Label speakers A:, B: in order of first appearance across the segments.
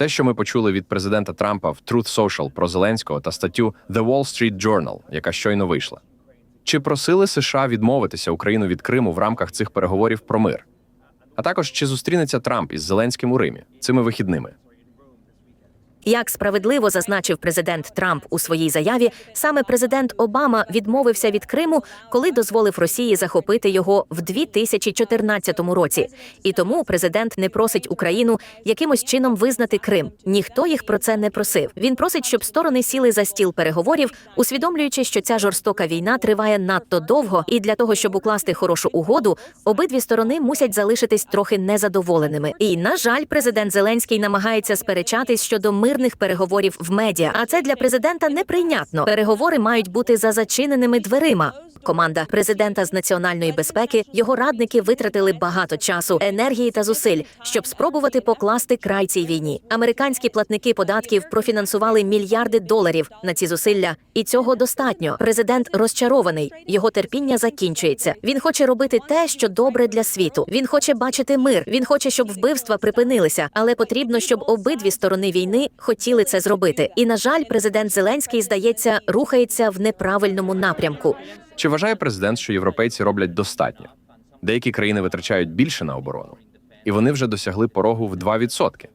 A: Те, що ми почули від президента Трампа в Truth Social про Зеленського та статтю The Wall Street Journal, яка щойно вийшла. Чи просили США відмовитися Україну від Криму в рамках цих переговорів про мир? А також чи зустрінеться Трамп із Зеленським у Римі цими вихідними?
B: Як справедливо зазначив президент Трамп у своїй заяві, саме президент Обама відмовився від Криму, коли дозволив Росії захопити його в 2014 році. І тому президент не просить Україну якимось чином визнати Крим. Ніхто їх про це не просив. Він просить, щоб сторони сіли за стіл переговорів, усвідомлюючи, що ця жорстока війна триває надто довго, і для того, щоб укласти хорошу угоду, обидві сторони мусять залишитись трохи незадоволеними. І на жаль, президент Зеленський намагається сперечатись щодо мирних переговорів в медіа. А це для президента неприйнятно. Переговори мають бути за зачиненими дверима. Команда президента з національної безпеки його радники витратили багато часу, енергії та зусиль, щоб спробувати покласти край цій війні. Американські платники податків профінансували мільярди доларів на ці зусилля, і цього достатньо. Президент розчарований. Його терпіння закінчується. Він хоче робити те, що добре для світу. Він хоче бачити мир. Він хоче, щоб вбивства припинилися, але потрібно, щоб обидві сторони війни хотіли це зробити. І на жаль, президент Зеленський здається рухається в неправильному напрямку.
A: Чи вважає президент, що європейці роблять достатньо? Деякі країни витрачають більше на оборону, і вони вже досягли порогу в 2%.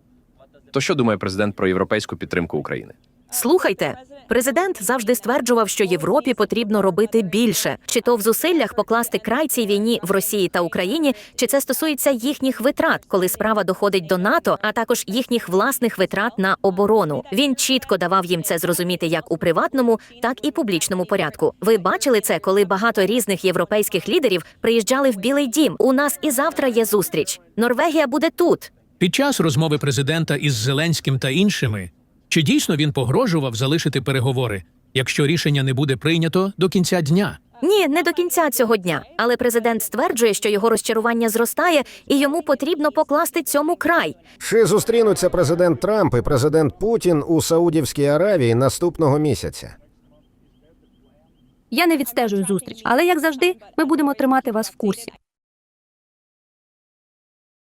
A: То що думає президент про європейську підтримку України?
B: Слухайте, президент завжди стверджував, що Європі потрібно робити більше, чи то в зусиллях покласти край цій війні в Росії та Україні, чи це стосується їхніх витрат, коли справа доходить до НАТО, а також їхніх власних витрат на оборону. Він чітко давав їм це зрозуміти як у приватному, так і публічному порядку. Ви бачили це, коли багато різних європейських лідерів приїжджали в Білий Дім. У нас і завтра є зустріч. Норвегія буде тут.
C: Під час розмови президента із Зеленським та іншими, чи дійсно він погрожував залишити переговори, якщо рішення не буде прийнято до кінця дня?
B: Ні, не до кінця цього дня. Але президент стверджує, що його розчарування зростає, і йому потрібно покласти цьому край.
D: Чи зустрінуться президент Трамп і президент Путін у Саудівській Аравії наступного місяця?
E: Я не відстежую зустріч, але як завжди, ми будемо тримати вас в курсі.